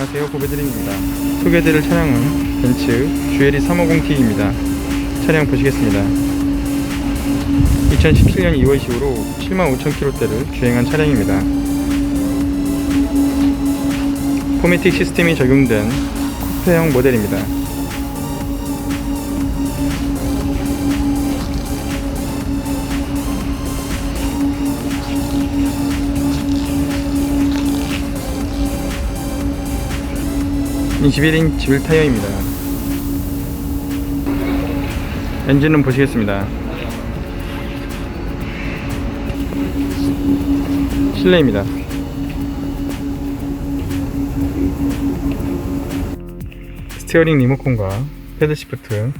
안녕하세요. 보배드림입니다. 소개해드릴 차량은 벤츠 GLE 350T입니다. 차량 보시겠습니다. 2017년 2월 이후로 75,000km대를 주행한 차량입니다. 포매틱 시스템이 적용된 쿠페형 모델입니다 21인치 휠 타이어입니다. 엔진은 보시겠습니다. 실내입니다. 스티어링 리모컨과 패드 시프트,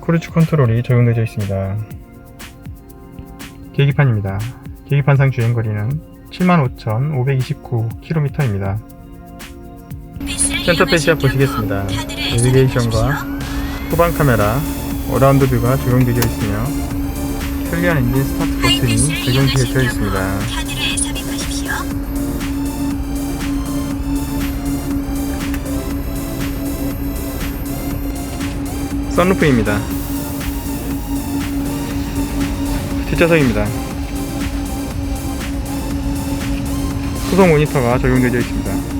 크루즈 컨트롤이 적용되어 있습니다. 계기판입니다. 계기판상 주행거리는 75,529km입니다. 센터페시아 보시겠습니다. 내비게이션과 후방 카메라, 어라운드 뷰가 적용되어 있으며 편리한 엔진 스타트 버튼이 적용되어 있습니다. 썬루프입니다. 뒷좌석입니다. 수동 모니터가 적용되어 있습니다.